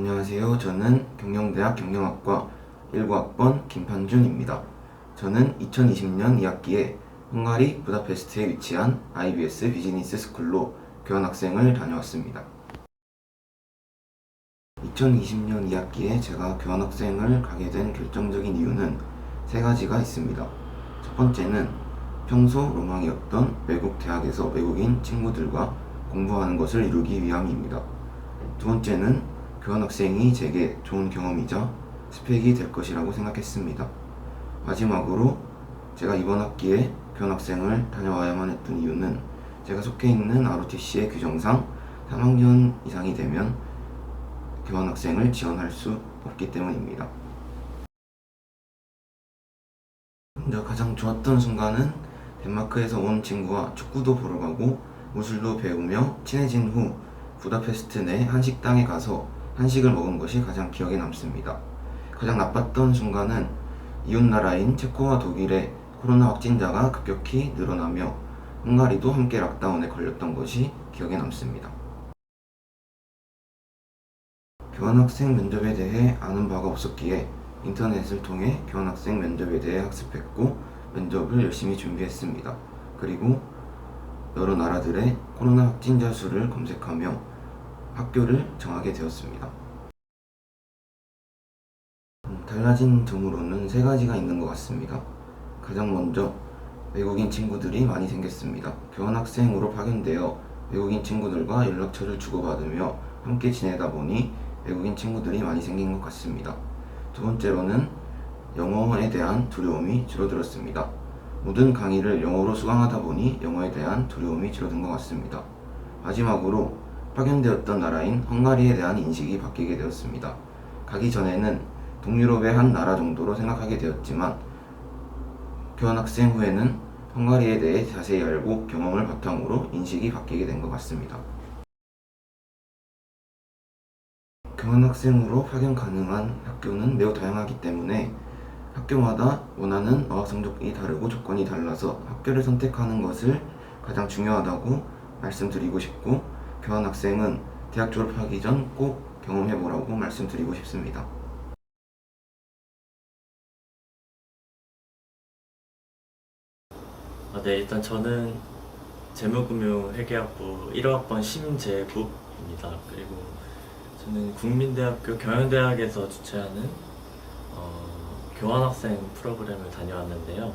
안녕하세요. 저는 경영대학 경영학과 19학번 김판준입니다. 저는 2020년 2학기에 헝가리 부다페스트에 위치한 IBS 비즈니스 스쿨로 교환학생을 다녀왔습니다. 2020년 2학기에 제가 교환학생을 가게 된 결정적인 이유는 세 가지가 있습니다. 첫 번째는 평소 로망이었던 외국 대학에서 외국인 친구들과 공부하는 것을 이루기 위함입니다. 두 번째는 교환학생이 제게 좋은 경험이자 스펙이 될 것이라고 생각했습니다. 마지막으로 제가 이번 학기에 교환학생을 다녀와야만 했던 이유는 제가 속해 있는 ROTC의 규정상 3학년 이상이 되면 교환학생을 지원할 수 없기 때문입니다. 먼저 가장 좋았던 순간은 덴마크에서 온 친구와 축구도 보러 가고 무술도 배우며 친해진 후 부다페스트 내 한 식당에 가서 한식을 먹은 것이 가장 기억에 남습니다. 가장 나빴던 순간은 이웃나라인 체코와 독일의 코로나 확진자가 급격히 늘어나며 헝가리도 함께 락다운에 걸렸던 것이 기억에 남습니다. 교환학생 면접에 대해 아는 바가 없었기에 인터넷을 통해 교환학생 면접에 대해 학습했고 면접을 열심히 준비했습니다. 그리고 여러 나라들의 코로나 확진자 수를 검색하며 학교를 정하게 되었습니다. 음, 달라진 점으로는 세 가지가 있는 것 같습니다. 가장 먼저 외국인 친구들이 많이 생겼습니다. 교환학생으로 파견되어 외국인 친구들과 연락처를 주고받으며 함께 지내다 보니 외국인 친구들이 많이 생긴 것 같습니다. 두 번째로는 영어에 대한 두려움이 줄어들었습니다. 모든 강의를 영어로 수강하다 보니 영어에 대한 두려움이 줄어든 것 같습니다. 마지막으로 파견되었던 나라인 헝가리에 대한 인식이 바뀌게 되었습니다. 가기 전에는 동유럽의 한 나라 정도로 생각하게 되었지만 교환학생 후에는 헝가리에 대해 자세히 알고 경험을 바탕으로 인식이 바뀌게 된 것 같습니다. 교환학생으로 파견 가능한 학교는 매우 다양하기 때문에 학교마다 원하는 어학 성적이 다르고 조건이 달라서 학교를 선택하는 것을 가장 중요하다고 말씀드리고 싶고 교환 학생은 대학 졸업하기 전 꼭 경험해보라고 말씀드리고 싶습니다. 아, 네, 일단 저는 재무금융회계학부 1호학번 심재국입니다. 그리고 저는 국민대학교 경영대학에서 주최하는 어, 교환학생 프로그램을 다녀왔는데요.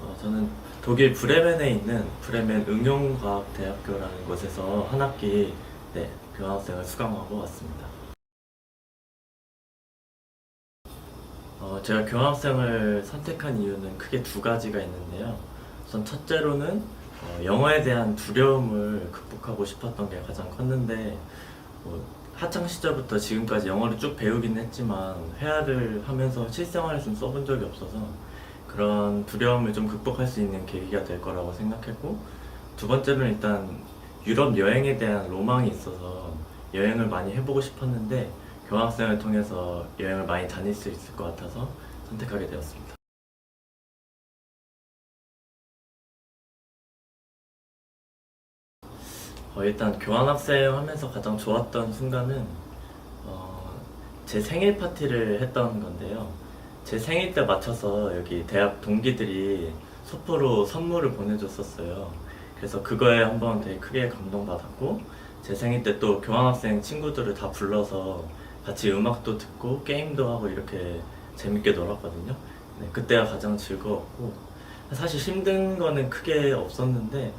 어, 저는 독일 브레멘에 있는 브레멘 응용과학대학교라는 곳에서 한 학기 네, 교환학생을 수강하고 왔습니다. 어, 제가 교환학생을 선택한 이유는 크게 두 가지가 있는데요. 우선 첫째로는 어, 영어에 대한 두려움을 극복하고 싶었던 게 가장 컸는데 뭐, 학창 시절부터 지금까지 영어를 쭉 배우긴 했지만 회화를 하면서 실생활에서는 써본 적이 없어서 그런 두려움을 좀 극복할 수 있는 계기가 될 거라고 생각했고 두 번째로는 일단 유럽 여행에 대한 로망이 있어서 여행을 많이 해보고 싶었는데 교환학생을 통해서 여행을 많이 다닐 수 있을 것 같아서 선택하게 되었습니다. 어, 일단 교환학생 하면서 가장 좋았던 순간은 어, 제 생일 파티를 했던 건데요. 제 생일 때 맞춰서 여기 대학 동기들이 소포로 선물을 보내줬었어요. 그래서 그거에 한번 되게 크게 감동받았고 제 생일 때 또 교환학생 친구들을 다 불러서 같이 음악도 듣고 게임도 하고 이렇게 재밌게 놀았거든요. 네, 그때가 가장 즐거웠고 사실 힘든 거는 크게 없었는데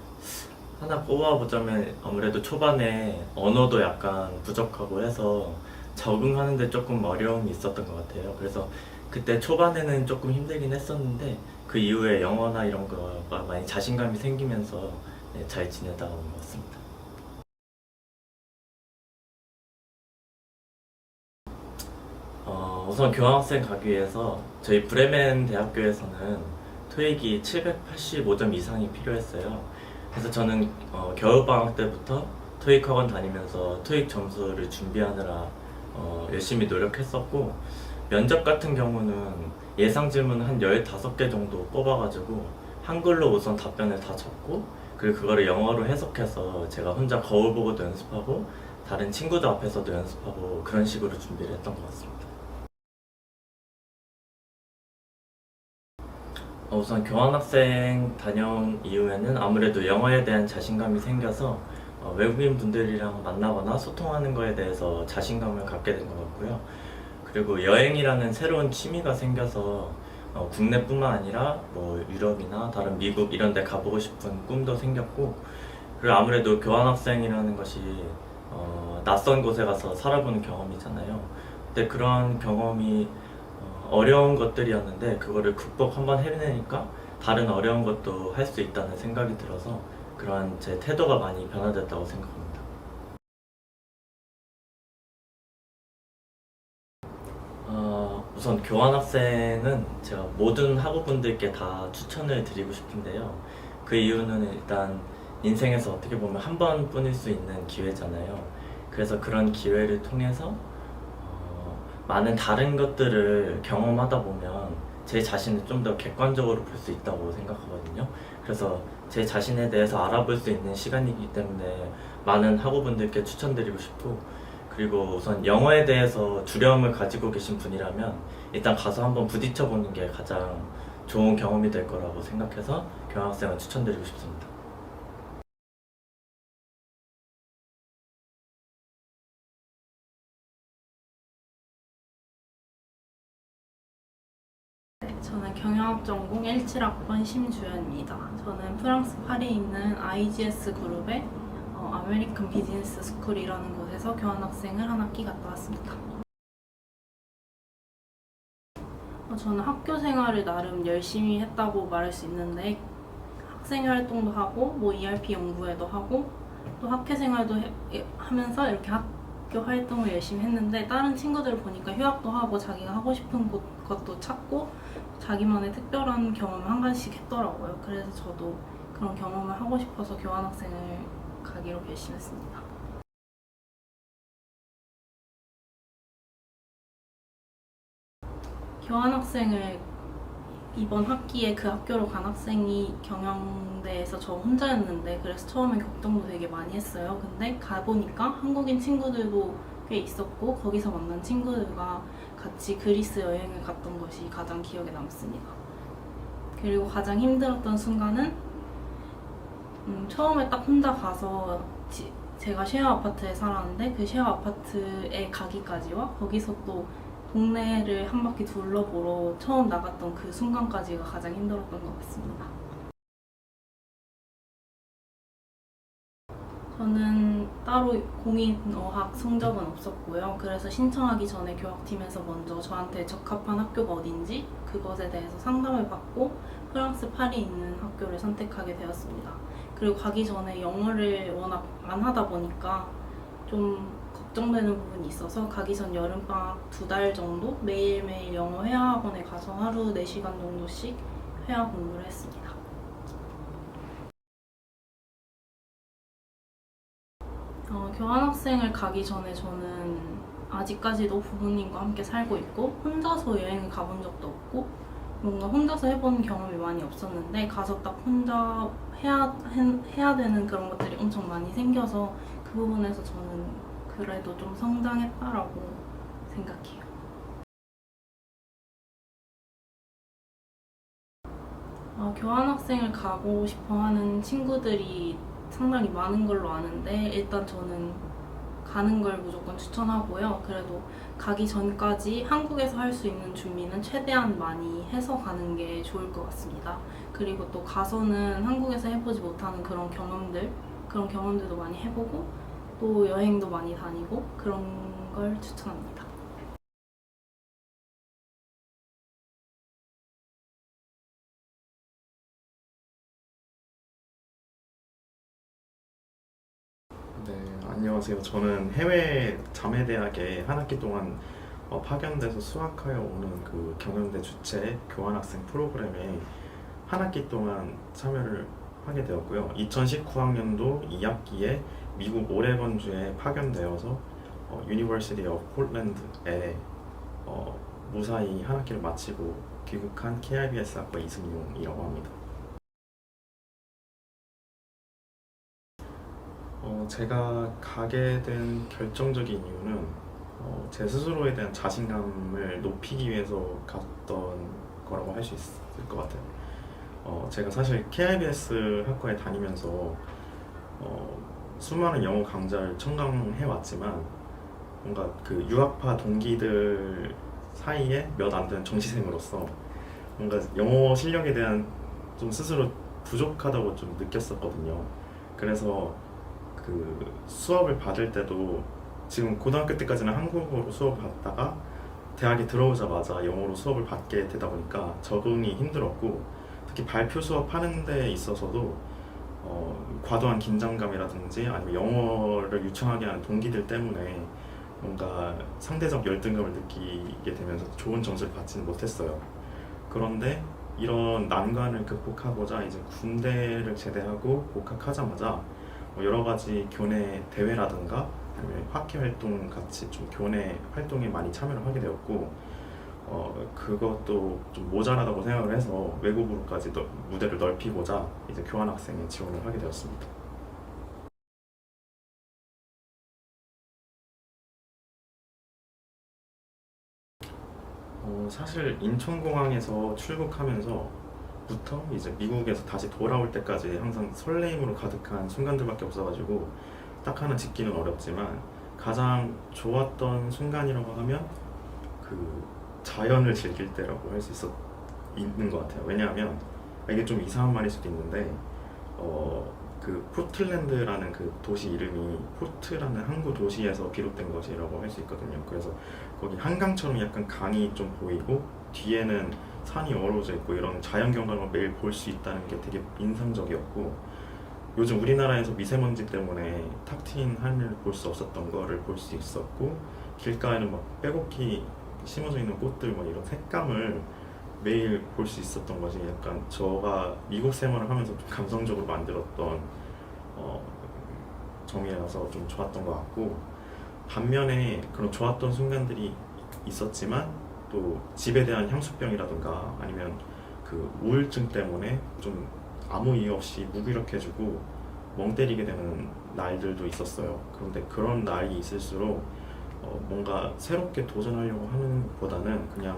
하나 꼽아보자면 아무래도 초반에 언어도 약간 부족하고 해서 적응하는데 조금 어려움이 있었던 것 같아요. 그래서 그때 초반에는 조금 힘들긴 했었는데 그 이후에 영어나 이런 거가 많이 자신감이 생기면서 네, 잘 지내다 온 것 같습니다. 어, 우선 교환학생 가기 위해서 저희 브레멘 대학교에서는 토익이 785점 이상이 필요했어요. 그래서 저는 어, 겨울방학 때부터 토익 학원 다니면서 토익 점수를 준비하느라 어, 열심히 노력했었고 면접 같은 경우는 예상 질문 한 15개 정도 뽑아가지고 한글로 우선 답변을 다 적고 그리고 그거를 영어로 해석해서 제가 혼자 거울 보고도 연습하고 다른 친구들 앞에서도 연습하고 그런 식으로 준비를 했던 것 같습니다. 어, 우선 교환학생 다녀온 이후에는 아무래도 영어에 대한 자신감이 생겨서 어, 외국인 분들이랑 만나거나 소통하는 거에 대해서 자신감을 갖게 된 것 같고요. 그리고 여행이라는 새로운 취미가 생겨서 어, 국내뿐만 아니라 뭐 유럽이나 다른 미국 이런 데 가보고 싶은 꿈도 생겼고 그리고 아무래도 교환학생이라는 것이 어, 낯선 곳에 가서 살아보는 경험이잖아요. 근데 그런 경험이 어, 어려운 것들이었는데 그거를 극복 한번 해내니까 다른 어려운 것도 할 수 있다는 생각이 들어서 그런 제 태도가 많이 변화됐다고 생각합니다. 우선 교환학생은 제가 모든 학우분들께 다 추천을 드리고 싶은데요. 그 이유는 일단 인생에서 어떻게 보면 한 번뿐일 수 있는 기회잖아요. 그래서 그런 기회를 통해서 어, 많은 다른 것들을 경험하다 보면 제 자신을 좀 더 객관적으로 볼 수 있다고 생각하거든요. 그래서 제 자신에 대해서 알아볼 수 있는 시간이기 때문에 많은 학우분들께 추천드리고 싶고 그리고 우선 영어에 대해서 두려움을 가지고 계신 분이라면 일단 가서 한번 부딪혀 보는 게 가장 좋은 경험이 될 거라고 생각해서 교환학생을 추천드리고 싶습니다. 네, 저는 경영학 전공 17학번 심주연입니다. 저는 프랑스 파리에 있는 IGS 그룹의 어, 아메리칸 비즈니스 스쿨이라는 곳에서 교환학생을 한 학기 갔다 왔습니다. 어, 저는 학교 생활을 나름 열심히 했다고 말할 수 있는데 학생 활동도 하고 뭐 ERP 연구회도 하고 또 학회 생활도 해- 예, 하면서 이렇게 학교 활동을 열심히 했는데 다른 친구들 보니까 휴학도 하고 자기가 하고 싶은 곳, 것도 찾고 자기만의 특별한 경험을 한 가지씩 했더라고요. 그래서 저도 그런 경험을 하고 싶어서 교환학생을 가기로 결심했습니다. 교환학생을 이번 학기에 그 학교로 간 학생이 경영대에서 저 혼자였는데 그래서 처음엔 걱정도 되게 많이 했어요. 근데 가보니까 한국인 친구들도 꽤 있었고 거기서 만난 친구들과 같이 그리스 여행을 갔던 것이 가장 기억에 남습니다. 그리고 가장 힘들었던 순간은 음, 처음에 딱 혼자 가서 지- 제가 쉐어 아파트에 살았는데 그 쉐어 아파트에 가기까지와 거기서 또 동네를 한 바퀴 둘러보러 처음 나갔던 그 순간까지가 가장 힘들었던 것 같습니다. 저는 따로 공인어학 성적은 없었고요. 그래서 신청하기 전에 교학팀에서 먼저 저한테 적합한 학교가 어딘지 그것에 대해서 상담을 받고 프랑스 파리에 있는 학교를 선택하게 되었습니다. 그리고 가기 전에 영어를 워낙 안 하다 보니까 좀 걱정되는 부분이 있어서 가기 전 여름방학 두 달 정도 매일매일 영어 회화학원에 가서 하루 4시간 정도씩 회화 공부를 했습니다. 어, 교환학생을 가기 전에 저는 아직까지도 부모님과 함께 살고 있고 혼자서 여행을 가본 적도 없고 뭔가 혼자서 해본 경험이 많이 없었는데 가서 딱 혼자 해야, 해- 해야 되는 그런 것들이 엄청 많이 생겨서 그 부분에서 저는 그래도 좀 성장했다라고 생각해요. 어, 교환학생을 가고 싶어 하는 친구들이 상당히 많은 걸로 아는데 일단 저는 가는 걸 무조건 추천하고요. 그래도 가기 전까지 한국에서 할 수 있는 준비는 최대한 많이 해서 가는 게 좋을 것 같습니다. 그리고 또 가서는 한국에서 해보지 못하는 그런 경험들, 그런 경험들도 많이 해보고 또 여행도 많이 다니고 그런 걸 추천합니다. 안녕하세요. 저는 해외 자매대학에 한 학기 동안 어, 파견돼서 수학하여 오는 그 경영대 주최 교환학생 프로그램에 한 학기 동안 참여를 하게 되었고요. 2019학년도 2학기에 미국 오레건주에 파견되어서 어, 유니버시티 오브 폴란드에 어, 무사히 한 학기를 마치고 귀국한 KIBS 학과 이승용이라고 합니다. 제가 가게 된 결정적인 이유는 어, 제 스스로에 대한 자신감을 높이기 위해서 갔던 거라고 할 수 있을 것 같아요. 어, 제가 사실 KIBS 학과에 다니면서 어, 수많은 영어 강좌를 청강해 왔지만 뭔가 그 유학파 동기들 사이에 몇 안 되는 정시생으로서 뭔가 영어 실력에 대한 좀 스스로 부족하다고 좀 느꼈었거든요. 그래서 그 수업을 받을 때도 지금 고등학교 때까지는 한국어로 수업을 받다가 대학에 들어오자마자 영어로 수업을 받게 되다 보니까 적응이 힘들었고 특히 발표 수업 하는 데 있어서도 어, 과도한 긴장감이라든지 아니면 영어를 유창하게 하는 동기들 때문에 뭔가 상대적 열등감을 느끼게 되면서 좋은 점수를 받지는 못했어요. 그런데 이런 난관을 극복하고자 이제 군대를 제대하고 복학하자마자 뭐 여러 가지 교내 대회라든가 아니면 학기 활동 같이 좀 교내 활동에 많이 참여를 하게 되었고 어 그것도 좀 모자라다고 생각을 해서 외국으로까지 너- 무대를 넓히고자 이제 교환 학생에 지원을 하게 되었습니다. 어, 사실 인천공항에서 출국하면서 부터 이제 미국에서 다시 돌아올 때까지 항상 설레임으로 가득한 순간들밖에 없어가지고 딱 하나 짚기는 어렵지만 가장 좋았던 순간이라고 하면 그 자연을 즐길 때라고 할 수 있었 있는 것 같아요. 왜냐하면 이게 좀 이상한 말일 수도 있는데 어, 그 포틀랜드라는 그 도시 이름이 포트라는 항구 도시에서 비롯된 것이라고 할 수 있거든요. 그래서 거기 한강처럼 약간 강이 좀 보이고 뒤에는 산이 어우러져 있고 이런 자연 경관을 매일 볼 수 있다는 게 되게 인상적이었고 요즘 우리나라에서 미세먼지 때문에 탁 트인 하늘을 볼 수 없었던 거를 볼 수 있었고 길가에는 막 빼곡히 심어져 있는 꽃들 뭐 이런 색감을 매일 볼 수 있었던 것이 약간 저가 미국 생활을 하면서 좀 감성적으로 만들었던 어, 점이라서 좀 좋았던 것 같고 반면에 그런 좋았던 순간들이 있었지만 또 집에 대한 향수병이라든가 아니면 그 우울증 때문에 좀 아무 이유 없이 무기력해지고 멍 때리게 되는 날들도 있었어요. 그런데 그런 날이 있을수록 어, 뭔가 새롭게 도전하려고 하는 보다는 그냥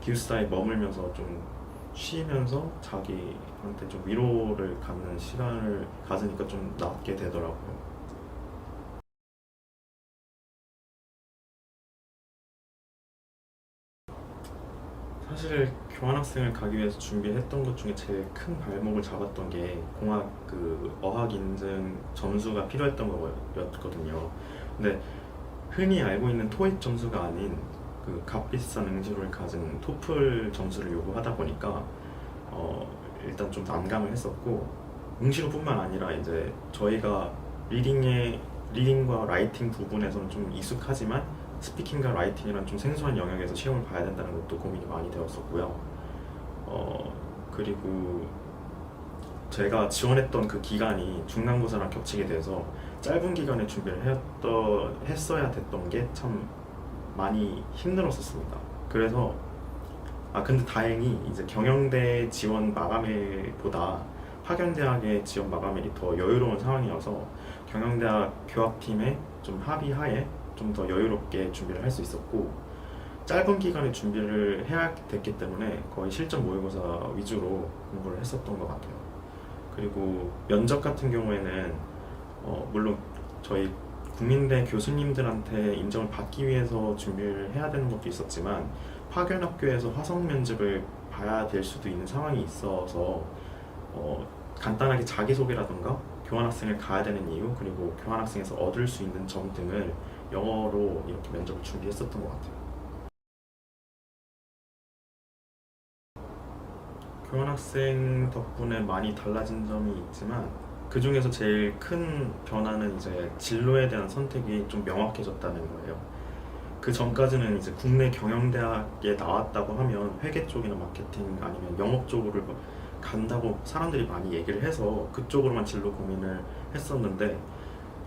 기숙사에 머물면서 좀 쉬면서 자기한테 좀 위로를 갖는 시간을 가지니까 좀 낫게 되더라고요. 사실 교환학생을 가기 위해서 준비했던 것 중에 제일 큰 발목을 잡았던 게 공학 그 어학 인증 점수가 필요했던 거였거든요. 근데 흔히 알고 있는 토익 점수가 아닌 그 값비싼 응시료를 가진 토플 점수를 요구하다 보니까 어 일단 좀 난감을 했었고 응시료뿐만 아니라 이제 저희가 리딩의 리딩과 라이팅 부분에서는 좀 익숙하지만 스피킹과 라이팅이란 좀 생소한 영역에서 시험을 봐야 된다는 것도 고민이 많이 되었었고요. 어 그리고 제가 지원했던 그 기간이 중간고사랑 겹치게 돼서 짧은 기간에 준비를 했더, 했어야 됐던 게 참 많이 힘들었었습니다. 그래서 아 근데 다행히 이제 경영대 지원 마감일보다 학연대학의 지원 마감일이 더 여유로운 상황이어서 경영대학 교학팀에 좀 합의하에 좀 더 여유롭게 준비를 할 수 있었고 짧은 기간에 준비를 해야 됐기 때문에 거의 실전 모의고사 위주로 공부를 했었던 것 같아요. 그리고 면접 같은 경우에는 어, 물론 저희 국민대 교수님들한테 인정을 받기 위해서 준비를 해야 되는 것도 있었지만 파견학교에서 화성 면접을 봐야 될 수도 있는 상황이 있어서 어, 간단하게 자기소개라던가 교환학생을 가야 되는 이유 그리고 교환학생에서 얻을 수 있는 점 등을 영어로 이렇게 면접을 준비했었던 것 같아요. 교환학생 덕분에 많이 달라진 점이 있지만 그 중에서 제일 큰 변화는 이제 진로에 대한 선택이 좀 명확해졌다는 거예요. 그 전까지는 이제 국내 경영대학에 나왔다고 하면 회계 쪽이나 마케팅 아니면 영업 쪽으로 간다고 사람들이 많이 얘기를 해서 그쪽으로만 진로 고민을 했었는데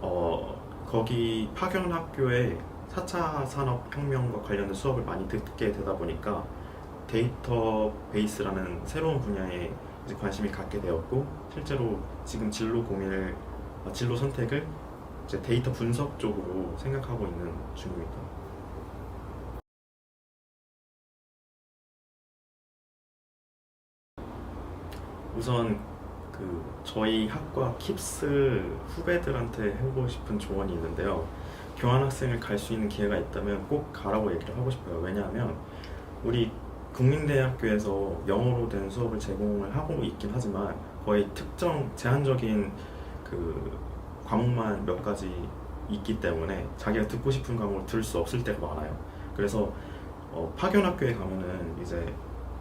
어 거기 파견 학교에 4차 산업혁명과 관련된 수업을 많이 듣게 되다 보니까 데이터 베이스라는 새로운 분야에 관심이 갖게 되었고 실제로 지금 진로 고민을 아, 진로 선택을 이제 데이터 분석 쪽으로 생각하고 있는 중입니다. 우선 그 저희 학과 킵스 후배들한테 해보고 싶은 조언이 있는데요. 교환학생을 갈 수 있는 기회가 있다면 꼭 가라고 얘기를 하고 싶어요. 왜냐하면 우리 국민대학교에서 영어로 된 수업을 제공을 하고 있긴 하지만 거의 특정 제한적인 그 과목만 몇 가지 있기 때문에 자기가 듣고 싶은 과목을 들을 수 없을 때가 많아요. 그래서 어, 파견학교에 가면은 이제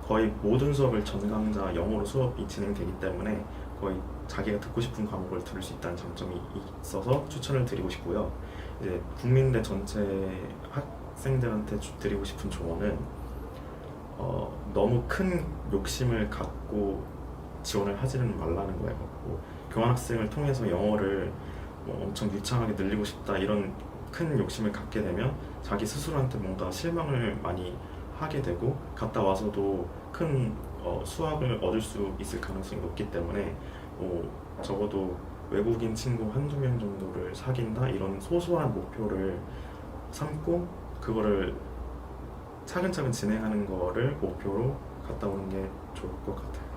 거의 모든 수업을 전강자 영어로 수업이 진행되기 때문에 거의 자기가 듣고 싶은 과목을 들을 수 있다는 장점이 있어서 추천을 드리고 싶고요. 이제 국민대 전체 학생들한테 주- 드리고 싶은 조언은 어, 너무 큰 욕심을 갖고 지원을 하지는 말라는 거예요. 뭐, 교환학생을 통해서 영어를 뭐 엄청 유창하게 늘리고 싶다 이런 큰 욕심을 갖게 되면 자기 스스로한테 뭔가 실망을 많이 하게 되고 갔다 와서도 큰 어, 수학을 얻을 수 있을 가능성이 높기 때문에 뭐 적어도 외국인 친구 한두 명 정도를 사귄다 이런 소소한 목표를 삼고 그거를 차근차근 진행하는 거를 목표로 갔다 오는 게 좋을 것 같아요.